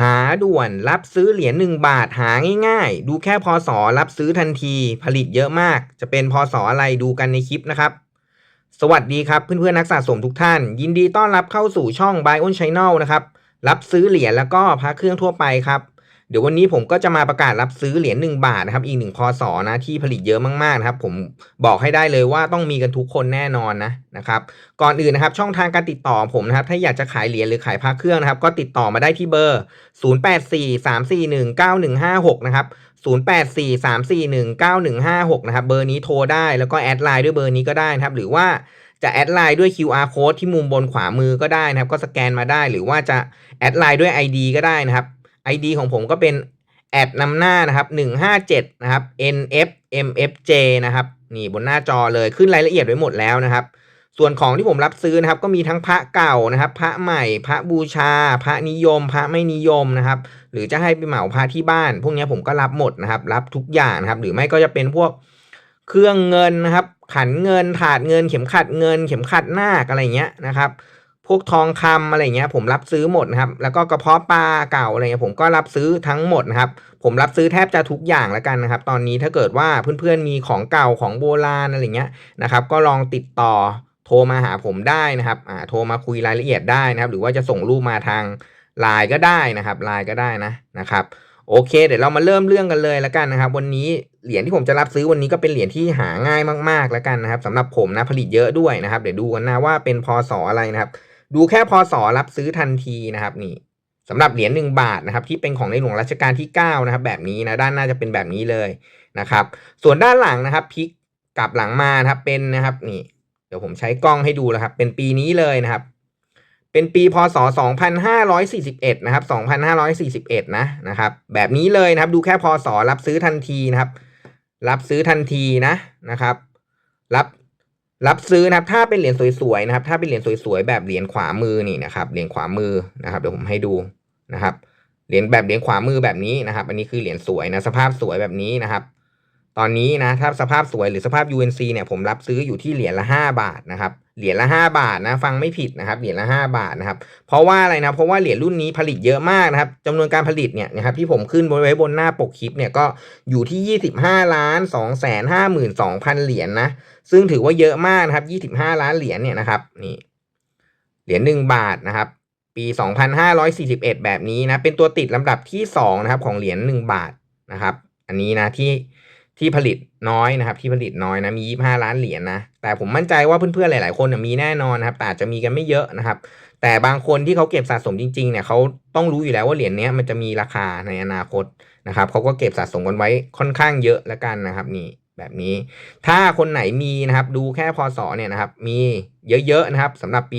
หาด่วนรับซื้อเหรียญ1บาทหาง่ายๆ ดูแค่พอสรับซื้อทันที ผลิตเยอะมาก จะเป็นพอสอะไรดูกันในคลิปนะครับ สวัสดีครับเพื่อนๆนักสะสมทุกท่าน ยินดีต้อนรับเข้าสู่ช่อง Buy on Channel นะครับ รับซื้อเหรียญแล้วก็พระเครื่องทั่วไปครับ เดี๋ยววันนี้ผมก็จะมาประกาศรับซื้อเหรียญ1บาทนะครับ อีกหนึ่งพศนะที่ผลิตเยอะมากๆนะครับ ผมบอกให้ได้เลยว่าต้องมีกันทุกคนแน่นอนนะนะครับ ก่อนอื่นนะครับ ช่องทางการติดต่อผมนะครับ ถ้าอยากจะขายเหรียญหรือขายพระเครื่องนะครับ ก็ติดต่อมาได้ที่เบอร์ 0843419156 นะครับ 0843419156 นะครับ เบอร์นี้โทรได้แล้วก็แอดไลน์ด้วยเบอร์นี้ก็ได้นะครับ หรือว่าจะแอดไลน์ด้วย QR code ที่มุมบนขวามือก็ได้นะครับ ก็สแกนมาได้ หรือว่าจะแอดไลน์ด้วย ID ก็ได้นะครับ ID ของผมก็เป็นแอดนำหน้านะครับ157นะครับ NFMFJ นะครับนี่บนหน้าจอเลยขึ้นรายละเอียดไว้หมดแล้วนะครับ ส่วนของที่ผมรับซื้อนะครับ ก็มีทั้งพระเก่านะครับ พระใหม่ พระบูชา พระนิยม พระไม่นิยมนะครับ หรือจะให้ไปเหมาพระที่บ้าน พวกนี้ผมก็รับหมดนะครับ รับทุกอย่างนะครับ หรือไม่ก็จะเป็นพวกเครื่องเงินนะครับ ขันเงินถาดเงิน เข็มขัดเงิน เข็มขัดหน้าอะไรเงี้ยนะครับ พวกทองคำอะไรเงี้ยผมรับซื้อหมดนะครับ แล้วก็กระเพาะปลาเก่าอะไรเงี้ยผมก็รับซื้อทั้งหมดนะครับ ผมรับซื้อแทบจะทุกอย่างแล้วกันนะครับ ตอนนี้ถ้าเกิดว่าเพื่อนๆมีของเก่าของโบราณอะไรเงี้ยนะครับ ก็ลองติดต่อโทรมาหาผมได้นะครับอ่าโทรมาคุยรายละเอียดได้นะครับ หรือว่าจะส่งรูปมาทางไลน์ก็ได้นะครับไลน์ก็ได้นะนะครับโอเค เดี๋ยวเรามาเริ่มเรื่องกันเลยแล้วกันนะครับ วันนี้เหรียญที่ผมจะรับซื้อวันนี้ก็เป็นเหรียญที่หาง่ายมากๆแล้วกันนะครับสำหรับผมนะผลิตเยอะด้วยนะครับ เดี๋ยวดูกันนะว่าเป็นพศอะไรนะครับ ดูแค่พศรับซื้อทันทีนะครับนี่สำหรับเหรียญหนึ่งบาทนะครับที่เป็นของในหลวงรัชกาลที่9นะครับแบบนี้นะด้านหน้าจะเป็นแบบนี้เลยนะครับ ส่วนด้านหลังนะครับพลิกกลับหลังมานะครับเป็นนะครับนี่ เดี๋ยวผมใช้กล้องให้ดูแล้วครับ เป็นปีนี้เลยนะครับ เป็นปีพศ 2541 นะครับ 2541 นะนะครับ แบบนี้เลยนะครับ ดูแค่พศรับซื้อทันทีนะครับ รับซื้อทันทีนะนะครับ รับ รับซื้อนะครับถ้าเป็นเหรียญสวยๆนะครับ ถ้าเป็นเหรียญสวยๆแบบเหรียญขวามือนี่นะครับเหรียญขวามือนะครับเดี๋ยวผมให้ดูนะครับเหรียญแบบเหรียญขวามือแบบนี้นะครับ อันนี้คือเหรียญสวยนะสภาพสวยแบบนี้นะครับ ตอนนี้นะถ้าสภาพสวยหรือสภาพ UNC เนี่ยผมรับซื้ออยู่ที่เหรียญละ 5 บาทนะครับเหรียญละ 5 บาทนะฟังไม่ผิดนะครับเหรียญละ 5 บาทนะครับเพราะว่าอะไรนะเพราะว่าเหรียญรุ่นนี้ผลิตเยอะมากนะครับจำนวนการผลิตเนี่ยนะครับที่ผมขึ้นไว้บนหน้าปกคลิปเนี่ยก็อยู่ที่ 25ล้าน2แสน5หมื่น2พันเหรียญนะซึ่งถือว่าเยอะมากนะครับ25 ล้านเหรียญเนี่ยนะครับนี่เหรียญ1บาทนะครับปี 2541 แบบนี้นะเป็นตัวติดลำดับที่2นะครับของเหรียญ1บาทนะครับอันนี้นะที่ ที่ผลิตน้อยนะครับ ที่ผลิตน้อยนะมี 25 ล้านเหรียญนะแต่ผมมั่นใจว่าเพื่อนๆหลาย ๆ คนมีแน่นอนนะครับ แต่จะมีกันไม่เยอะนะครับ แต่บางคนที่เขาเก็บสะสมจริง ๆ เนี่ยเขาต้องรู้อยู่แล้วว่าเหรียญนี้มันจะมีราคาในอนาคตนะครับเขาก็เก็บสะสมกันไว้ค่อนข้างเยอะแล้วกันนะครับนี่แบบนี้ ถ้าคนไหนมีนะครับ ดูแค่พศเนี่ยนะครับ มีเยอะๆนะครับสำหรับปี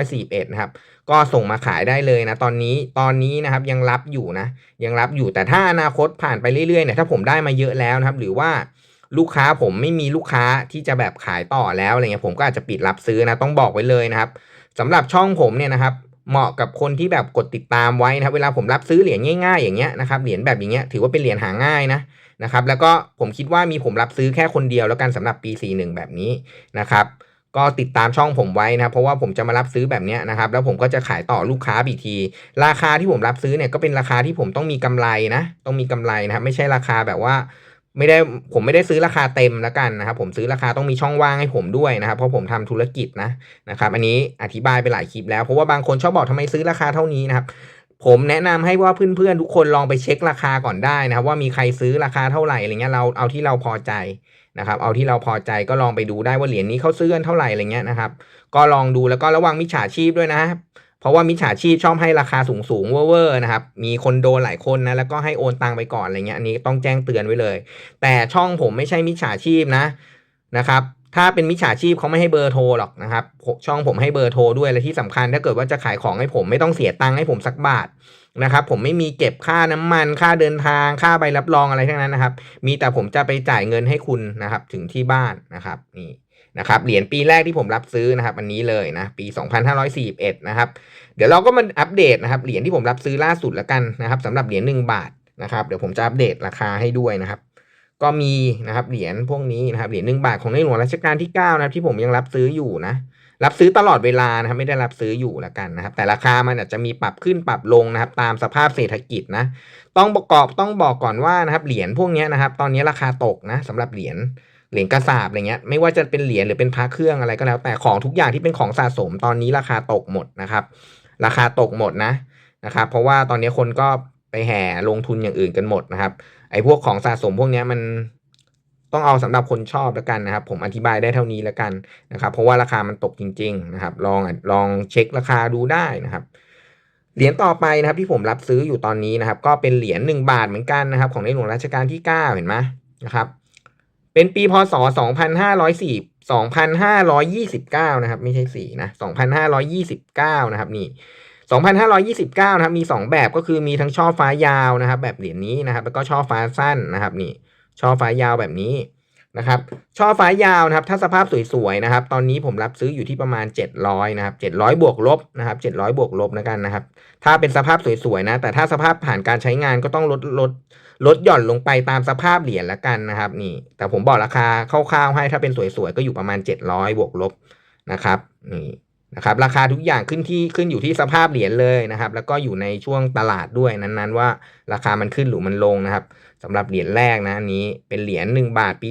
2541 นะครับ ก็ส่งมาขายได้เลยนะ ตอนนี้ตอนนี้นะครับยังรับอยู่นะ ยังรับอยู่แต่ถ้าอนาคตผ่านไปเรื่อยๆเนี่ยถ้าผมได้มาเยอะแล้วนะครับ หรือว่าลูกค้าผมไม่มีลูกค้าที่จะแบบขายต่อแล้วอะไรเงี้ยผมก็อาจจะปิดรับซื้อนะต้องบอกไว้เลยนะครับสำหรับช่องผมเนี่ยนะครับเหมาะกับคนที่แบบกดติดตามไว้นะครับเวลาผมรับซื้อเหรียญง่ายๆอย่างเงี้ยนะครับเหรียญแบบอย่างเงี้ยถือว่าเป็นเหรียญหาง่ายนะนะครับ แล้วก็ผมคิดว่ามีผมรับซื้อแค่คนเดียวแล้วกันสำหรับปี 41 แบบนี้นะครับ ก็ติดตามช่องผมไว้นะครับเพราะว่าผมจะมารับซื้อแบบนี้นะครับ แล้วผมก็จะขายต่อลูกค้าอีกที ราคาที่ผมรับซื้อเนี่ยก็เป็นราคาที่ผมต้องมีกำไรนะ ต้องมีกำไรนะครับไม่ใช่ราคาแบบว่าไม่ได้ผมไม่ได้ซื้อราคาเต็มแล้วกันนะครับ ผมซื้อราคาต้องมีช่องว่างให้ผมด้วยนะครับ เพราะผมทำธุรกิจนะนะครับ อันนี้อธิบายไปหลายคลิปแล้วเพราะว่าบางคนชอบบอกทำไมซื้อราคาเท่านี้นะครับผมแนะนำให้ว่าเพื่อนๆทุกคนลองไปเช็คราคาก่อนได้นะครับ ว่ามีใครซื้อราคาเท่าไหร่อะไรเงี้ยเราเอาที่เราพอใจ นะครับเอาที่เราพอใจก็ลองไปดูได้ว่าเหรียญนี้เขาซื้อกันเท่าไหร่อะไรเงี้ยนะครับ ก็ลองดูแล้วก็ระวังมิจฉาชีพด้วยนะครับเพราะว่ามิจฉาชีพชอบให้ราคาสูงสูงเว่อร์นะครับมีคนโดนหลายคนนะแล้วก็ให้โอนตังไปก่อนอะไรเงี้ยอันนี้ต้องแจ้งเตือนไว้เลย แต่ช่องผมไม่ใช่มิจฉาชีพนะนะครับถ้าเป็นมิจฉาชีพเขาไม่ให้เบอร์โทรหรอกนะครับช่องผมให้เบอร์โทรด้วยและที่สำคัญถ้าเกิดว่าจะขายของให้ผมไม่ต้องเสียตังค์ให้ผมสักบาท นะครับผมไม่มีเก็บค่าน้ำมันค่าเดินทางค่าใบรับรองอะไรทั้งนั้นนะครับ มีแต่ผมจะไปจ่ายเงินให้คุณนะครับ ถึงที่บ้านนะครับนี่นะครับเหรียญปีแรกที่ผมรับซื้อนะครับ อันนี้เลยนะปี 2541 นะครับ เดี๋ยวเราก็มาอัปเดตนะครับเหรียญที่ผมรับซื้อล่าสุดแล้วกันนะครับสำหรับเหรียญ1บาทนะครับ เดี๋ยวผมจะอัปเดตราคาให้ด้วยนะครับ ก็มีนะครับเหรียญพวกนี้นะครับเหรียญ1บาทของในหลวงรัชกาลที่9นะครับที่ผมยังรับซื้ออยู่นะ รับซื้อตลอดเวลานะครับไม่ได้รับซื้ออยู่ละกันนะครับ แต่ราคามันอาจจะมีปรับขึ้นปรับลงนะครับ ตามสภาพเศรษฐกิจนะ ต้องประกอบต้องบอกก่อนว่านะครับเหรียญพวกนี้นะครับ ตอนนี้ราคาตกนะสำหรับเหรียญเหรียญกระสาบอะไรเงี้ยไม่ว่าจะเป็นเหรียญหรือเป็นพระเครื่องอะไรก็แล้ว แต่ของทุกอย่างที่เป็นของสะสมตอนนี้ราคาตกหมดนะครับ ราคาตกหมดนะนะครับ เพราะว่าตอนนี้คนก็ไปแห่ลงทุนอย่างอื่นกันหมดนะครับ ไอ้พวกของสะสมพวกนี้มัน ต้องเอาสำหรับคนชอบแล้วกันนะครับ ผมอธิบายได้เท่านี้แล้วกันนะครับ เพราะว่าราคามันตกจริง ๆ นะครับ ลองลองเช็คราคาดูได้นะครับเหรียญต่อไปนะครับที่ผมรับซื้ออยู่ตอนนี้นะครับ ก็เป็นเหรียญหนึ่งบาทเหมือนกันนะครับ ของในหลวงรัชกาลที่เก้าเห็นไหมนะครับ เป็นปีพศสองพันห้าร้อยสี่สองพันห้าร้อยยี่สิบเก้านะครับ ไม่ใช่สี่นะสองพันห้าร้อยยี่สิบเก้านะครับนี่สองพันห้าร้อยี่สิบเก้านะครับ มีสองแบบก็คือมีทั้งช่อฟ้ายาวนะครับ แบบเหรียญนี้นะครับ แล้วก็ช่อฟ้าสั้นนะครับนี่ ช่อฟ้ายาวแบบนี้นะครับช่อฟ้ายาวนะครับ ถ้าสภาพสวยๆนะครับ ตอนนี้ผมรับซื้ออยู่ที่ประมาณ 700นะครับ700 บวกลบนะครับ700 บวกลบนะกันนะครับ ถ้าเป็นสภาพสวยๆนะแต่ถ้าสภาพผ่านการใช้งานก็ต้องลดลดลดหย่อนลงไปตามสภาพเหรียญละกันนะครับ นี่ แต่ผมบอกราคาคร่าวๆให้ถ้าเป็นสวยๆก็อยู่ประมาณ 700 บวกลบนะครับนี่ นะครับราคาทุกอย่างขึ้นที่ขึ้นอยู่ที่สภาพเหรียญเลยนะครับ แล้วก็อยู่ในช่วงตลาดด้วยนั้นๆ ว่าราคามันขึ้นหรือมันลงนะครับสำหรับเหรียญแรกนะอันนี้เป็นเหรียญ1บาทปี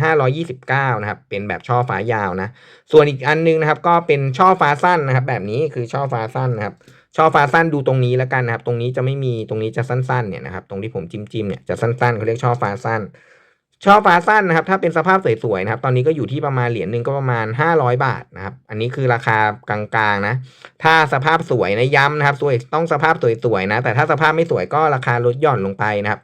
2529นะครับเป็นแบบช่อฟ้ายาวนะ ส่วนอีกอันนึงนะครับ ก็เป็นช่อฟ้าสั้นนะครับ แบบนี้คือช่อฟ้าสั้นนะครับช่อฟ้าสั้นดูตรงนี้แล้วกันนะครับ ตรงนี้จะไม่มีตรงนี้จะสั้นๆเนี่ยนะครับ ตรงที่ผมจิ้มจิ้มๆเนี่ยจะสั้นๆเขาเรียกช่อฟ้าสั้น ช่อฟ้าสั้นนะครับ ถ้าเป็นสภาพสวยๆนะครับ ตอนนี้ก็อยู่ที่ประมาณเหรียญหนึ่งก็ประมาณ 500 บาทนะครับ อันนี้คือราคากลางๆนะ ถ้าสภาพสวยนะย้ำนะครับสวยต้องสภาพสวยๆนะ แต่ถ้าสภาพไม่สวยก็ราคาลดหย่อนลงไปนะครับ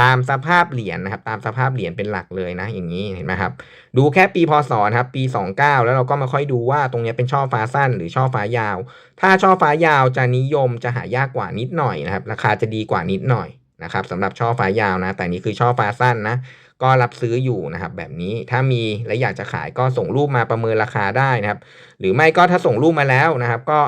ตามสภาพเหรียญนะครับ ตามสภาพเหรียญเป็นหลักเลยนะ อย่างนี้เห็นไหมครับ ดูแค่ปีพศนะครับปี 29 แล้วเราก็มาค่อยดูว่าตรงนี้เป็นช่อฟ้าสั้นหรือช่อฟ้ายาว ถ้าช่อฟ้ายาวจะนิยมจะหายากกว่านิดหน่อยนะครับ ราคาจะดีกว่านิดหน่อย นะครับสำหรับช่อฟ้ายาวนะ แต่นี่คือช่อฟ้าสั้นนะ ก็รับซื้ออยู่นะครับ แบบนี้ถ้ามีและอยากจะขายก็ส่งรูปมาประเมินราคาได้นะครับ หรือไม่ก็ถ้าส่งรูปมาแล้วนะครับ ก็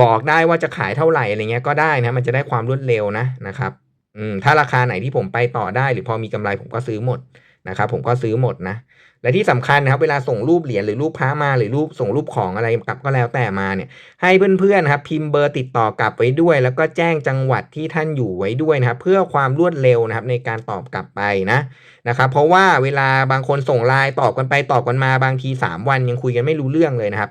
บอกได้ว่าจะขายเท่าไหร่อะไรเงี้ยก็ได้นะ มันจะได้ความรวดเร็วนะนะครับอืมถ้าราคาไหนที่ผมไปต่อได้ หรือพอมีกำไรผมก็ซื้อหมดนะครับ ผมก็ซื้อหมดนะ และที่สำคัญนะครับเวลาส่งรูปเหรียญหรือรูปพระมาหรือรูปส่งรูปของอะไรกลับก็แล้วแต่มาเนี่ยให้เพื่อนๆนะครับพิมพ์เบอร์ติดต่อกลับไว้ด้วย แล้วก็แจ้งจังหวัดที่ท่านอยู่ไว้ด้วยนะครับเพื่อความรวดเร็วนะครับในการตอบกลับไปนะนะครับเพราะว่าเวลาบางคนส่งไลน์ตอบกันไปตอบกันมาบางทีสามวันยังคุยกันไม่รู้เรื่องเลยนะครับ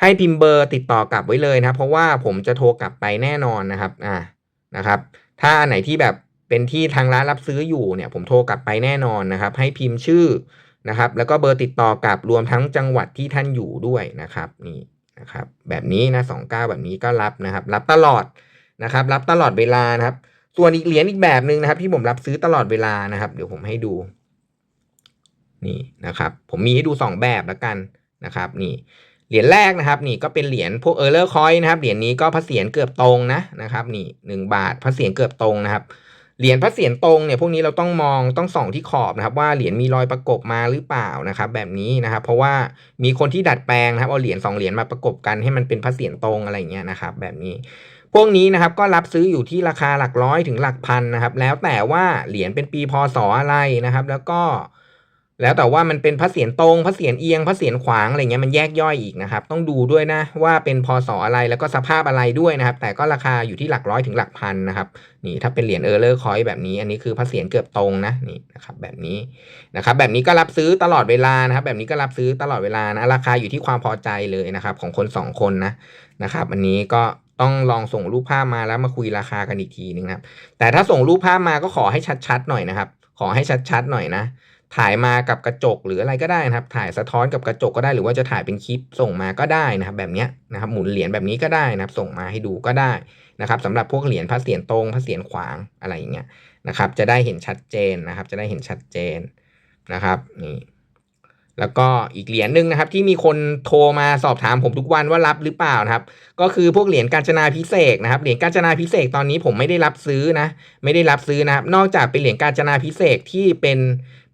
ให้พิมพ์เบอร์ติดต่อกลับไว้เลยนะครับ เพราะว่าผมจะโทรกลับไปแน่นอนนะครับอ่านะครับ ถ้าอันไหนที่แบบเป็นที่ทางร้านรับซื้ออยู่เนี่ยผมโทรกลับไปแน่นอนนะครับ ให้พิมพ์ชื่อ นะครับ แล้วก็เบอร์ติดต่อกับรวมทั้งจังหวัดที่ท่านอยู่ด้วยนะครับนี่นะครับ แบบนี้นะสองเก้าแบบนี้ก็รับนะครับ รับตลอดนะครับ รับตลอดเวลานะครับ ส่วนอีกเหรียญอีกแบบหนึ่งนะครับ ที่ผมรับซื้อตลอดเวลานะครับ เดี๋ยวผมให้ดูนี่นะครับ ผมมีให้ดูสองแบบแล้วกันนะครับ นี่เหรียญแรกนะครับ นี่ก็เป็นเหรียญพวกเออร์เลอร์คอยนะครับเหรียญนี้ก็พระเศียรเกือบตรงนะนะครับ นี่หนึ่งบาทพระเศียรเกือบตรงนะครับ เหรียญพระเศียรตรงเนี่ยพวกนี้เราต้องมองต้องส่องที่ขอบนะครับว่าเหรียญมีรอยประกบมาหรือเปล่านะครับ แบบนี้นะครับเพราะว่ามีคนที่ดัดแปลงนะครับเอาเหรียญสองเหรียญมาประกบกันให้มันเป็นพระเศียรตรงอะไรเงี้ยนะครับแบบนี้ พวกนี้นะครับก็รับซื้ออยู่ที่ราคาหลักร้อยถึงหลักพันนะครับแล้วแต่ว่าเหรียญเป็นปีพศอะไรนะครับ แล้วก็ แล้วแต่ว่ามันเป็นพระเศียรตรงพระเศียรเอียงพระเศียรขวางอะไรเงี้ยมันแยกย่อยอีกนะครับ ต้องดูด้วยนะว่าเป็นพศอะไรแล้วก็สภาพอะไรด้วยนะครับ แต่ก็ราคาอยู่ที่หลักร้อยถึงหลักพันนะครับนี่ถ้าเป็นเหรียญเออร์เลอร์คอยแบบนี้ อันนี้คือพระเศียรเกือบตรงนะนี่นะครับแบบนี้นะครับแบบนี้ก็รับซื้อตลอดเวลานะครับ แบบนี้ก็รับซื้อตลอดเวลานะราคาอยู่ที่ความพอใจเลยนะครับ ของคนสองคนนะนะครับ อันนี้ก็ต้องลองส่งรูปภาพมาแล้วมาคุยราคากันอีกทีนึงครับแต่ถ้าส่งรูปภาพมาก็ขอให้ชัดๆหน่อยนะครับ ขอให้ชัดๆหน่อยนะ ถ่ายมากับกระจกหรืออะไรก็ได้นะครับ ถ่ายสะท้อนกับกระจกก็ได้หรือว่าจะถ่ายเป็นคลิปส่งมาก็ได้นะครับ แบบนี้นะครับ หมุนเหรียญแบบนี้ก็ได้นะครับ ส่งมาให้ดูก็ได้นะครับสำหรับพวกเหรียญพระเศียรตรงพระเศียรขวางอะไรอย่างเงี้ยนะครับ จะได้เห็นชัดเจนนะครับ จะได้เห็นชัดเจนนะครับนี่แล้วก็อีกเหรียญหนึ่งนะครับ ที่มีคนโทรมาสอบถามผมทุกวันว่ารับหรือเปล่านะครับ ก็คือพวกเหรียญกาญจนาพิเศษนะครับเหรียญกาญจนาพิเศษตอนนี้ผมไม่ได้รับซื้อนะ ไม่ได้รับซื้อนะครับ นอกจากเป็นเหรียญกาญจนาพิเศษที่เป็น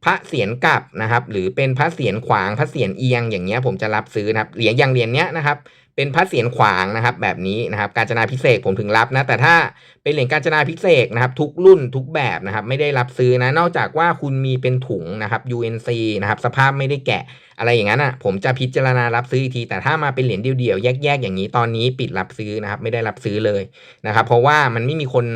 พระเศียรกลับนะครับ หรือเป็นพระเศียรขวางพระเศียรเอียงอย่างเงี้ยผมจะรับซื้อนะครับเหรียญอย่างเหรียญเนี้ยนะครับ เป็นพระเศียรขวางนะครับ แบบนี้นะครับการจนาพิเศษผมถึงรับนะแต่ถ้าเป็นเหรียญการจนาพิเศษนะครับ ทุกรุ่นทุกแบบนะครับ ไม่ได้รับซื้อนะนอกจากว่าคุณมีเป็นถุงนะครับ UNC นะครับสภาพไม่ได้แกะอะไรอย่างนั้นอะผมจะพิจารณารับซื้ออีกที แต่ถ้ามาเป็นเหรียญเดี่ยวๆแยกๆอย่างนี้ตอนนี้ปิดรับซื้อนะครับ ไม่ได้รับซื้อเลยนะครับ เพราะว่ามันไม่มีคน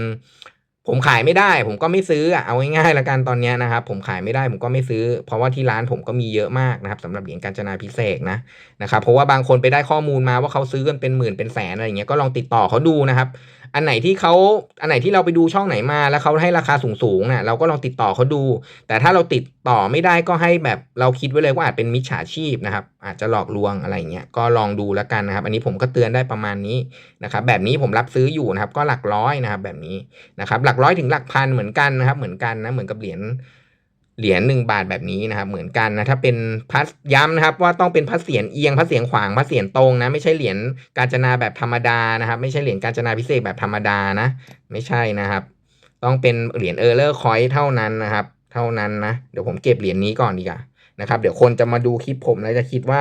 ผมขายไม่ได้ ผมก็ไม่ซื้อเอาง่ายๆละกันตอนนี้นะครับ ผมขายไม่ได้ผมก็ไม่ซื้อ เพราะว่าที่ร้านผมก็มีเยอะมากนะครับสำหรับเหรียญการจนาพิเศษนะนะครับเพราะว่าบางคนไปได้ข้อมูลมาว่าเขาซื้อกันเป็นหมื่นเป็นแสนอะไรอย่างเงี้ยก็ลองติดต่อเขาดูนะครับ อันไหนที่เขาอันไหนที่เราไปดูช่องไหนมา แล้วเขาให้ราคาสูงๆน่ะเราก็ลองติดต่อเขาดู แต่ถ้าเราติดต่อไม่ได้ก็ให้แบบเราคิดไว้เลยว่าอาจเป็นมิจฉาชีพนะครับ อาจจะหลอกลวงอะไรเงี้ยก็ลองดูแล้วกันนะครับ อันนี้ผมก็เตือนได้ประมาณนี้นะครับแบบนี้ผมรับซื้ออยู่นะครับ ก็หลักร้อยนะครับแบบนี้นะครับหลักร้อยถึงหลักพันเหมือนกันนะครับ เหมือนกันนะเหมือนกับเหรียญ เหรียญหนึ่งบาทแบบนี้นะครับ เหมือนกันนะถ้าเป็นพัสย้ำนะครับ ว่าต้องเป็นพัสเสียนเอียงพัสเสียนขวางพัสเสียนตรงนะไม่ใช่เหรียญกาญจนาแบบธรรมดานะครับ ไม่ใช่เหรียญกาญจนาพิเศษแบบธรรมดานะ ไม่ใช่นะครับ ต้องเป็นเหรียญเออร์เลอร์คอยเท่านั้นนะครับ เท่านั้นนะเดี๋ยวผมเก็บเหรียญนี้ก่อนดีกว่านะครับ เดี๋ยวคนจะมาดูคลิปผมแล้วจะคิดว่า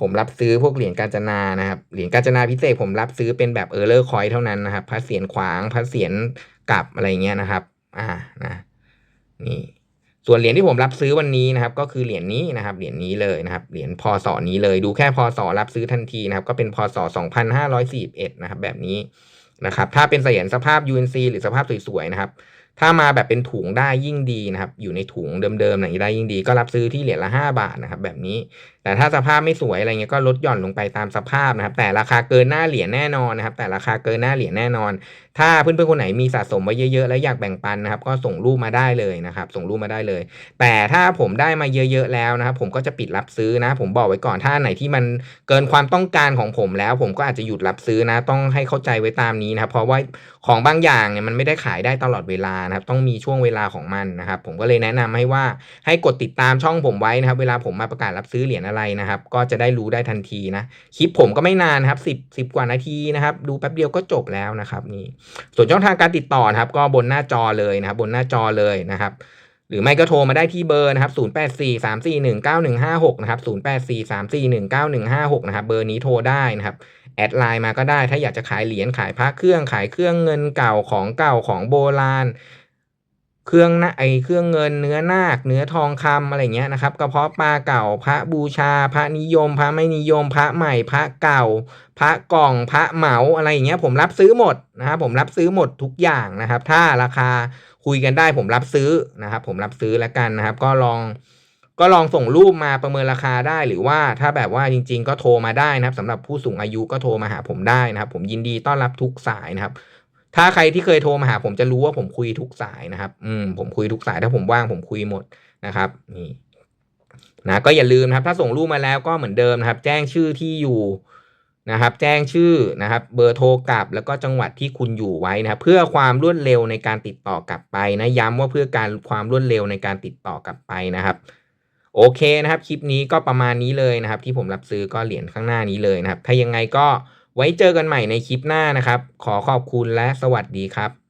ผมรับซื้อพวกเหรียญกาญจนานะครับเหรียญกาญจนาพิเศษผมรับซื้อเป็นแบบเออร์เลอร์คอยเท่านั้นนะครับพัสเสียนขวางพัสเสียนกลับอะไรเงี้ยนะครับ อ่านะนี่ ส่วนเหรียญที่ผมรับซื้อวันนี้นะครับ ก็คือเหรียญนี้นะครับ เหรียญนี้เลยนะครับ เหรียญพศนี้เลย ดูแค่พศรับซื้อทันทีนะครับ ก็เป็นพศ2541นะครับ แบบนี้นะครับ ถ้าเป็นเหรียญสภาพ UNC หรือสภาพสวยๆนะครับ ถ้ามาแบบเป็นถุงได้ยิ่งดีนะครับ อยู่ในถุงเดิมๆอย่างนี้ได้ยิ่งดี ก็รับซื้อที่เหรียญละ 5 บาทนะครับ แบบนี้ แต่ถ้าสภาพไม่สวยอะไรเงี้ยก็ลดหย่อนลงไปตามสภาพนะครับ แต่ราคาเกินหน้าเหรียญแน่นอนนะครับ แต่ราคาเกินหน้าเหรียญแน่นอน ถ้าเพื่อนๆคนไหนมีสะสมไว้เยอะๆ แล้วอยากแบ่งปันนะครับ ก็ส่งรูปมาได้เลยนะครับ ส่งรูปมาได้เลย แต่ถ้าผมได้มาเยอะๆแล้วนะครับ ผมก็จะปิดรับซื้อนะ ผมบอกไว้ก่อนถ้าไหนที่มันเกินความต้องการของผมแล้ว ผมก็อาจจะหยุดรับซื้อนะ ต้องให้เข้าใจไว้ตามนี้นะครับ เพราะว่าของบางอย่างเนี่ยมันไม่ได้ขายได้ตลอดเวลานะครับต้องมีช่วงเวลาของมันนะครับผมก็เลยแนะนำให้ว่าให้กดติดตามช่องผมไว้นะครับเวลาผมมาประกาศรับซื้อเหรียญอะไรนะครับก็จะได้รู้ได้ทันทีนะคลิปผมก็ไม่นานนะครับสิบสิบกว่านาทีนะครับดูแป๊บเดียวก็จบแล้วนะครับนี่ส่วนช่องทางการติดต่อนะครับก็บนหน้าจอเลยนะครับบนหน้าจอเลยนะครับหรือไม่ก็โทรมาได้ที่เบอร์นะครับ 0843419156 นะครับ 0843419156 นะครับ เบอร์นี้โทรได้นะครับ แอดไลน์มาก็ได้ ถ้าอยากจะขายเหรียญ ขายพระเครื่อง ขายเครื่องเงินเก่าของเก่าของโบราณ เครื่องนะไอเครื่องเงินเนื้อนาคเนื้อทองคำอะไรเงี้ยนะครับกระเพาะปลาเก่าพระบูชา พระนิยม พระไม่นิยม พระใหม่ พระเก่า พระกล่องพระเหมาอะไรอย่างเงี้ยผมรับซื้อหมดนะครับผมรับซื้อหมดทุกอย่างนะครับ ถ้าราคาคุยกันได้ผมรับซื้อนะครับ ผมรับซื้อแล้วกันนะครับ ก็ลองก็ลองส่งรูปมาประเมินราคาได้ หรือว่าถ้าแบบว่าจริง ๆ ก็โทรมาได้นะครับสำหรับผู้สูงอายุก็โทรมาหาผมได้นะครับ ผมยินดีต้อนรับทุกสายนะครับ ถ้าใครที่เคยโทรมาหาผมจะรู้ว่าผมคุยทุกสายนะครับ อืมผมคุยทุกสายถ้าผมว่างผมคุยหมดนะครับนี่นะก็อย่าลืมนะครับ ถ้าส่งรูปมาแล้วก็เหมือนเดิมนะครับ แจ้งชื่อที่อยู่นะครับ แจ้งชื่อนะครับ เบอร์โทรกลับ แล้วก็จังหวัดที่คุณอยู่ไว้นะครับ เพื่อความรวดเร็วในการติดต่อกลับไปนะย้ำว่าเพื่อการความรวดเร็วในการติดต่อกลับไปนะครับ โอเคนะครับ คลิปนี้ก็ประมาณนี้เลยนะครับ ที่ผมรับซื้อก็เหรียญข้างหน้านี้เลยนะครับ ถ้ายังไงก็ ไว้เจอกันใหม่ในคลิปหน้านะครับ ขอขอบคุณและสวัสดีครับ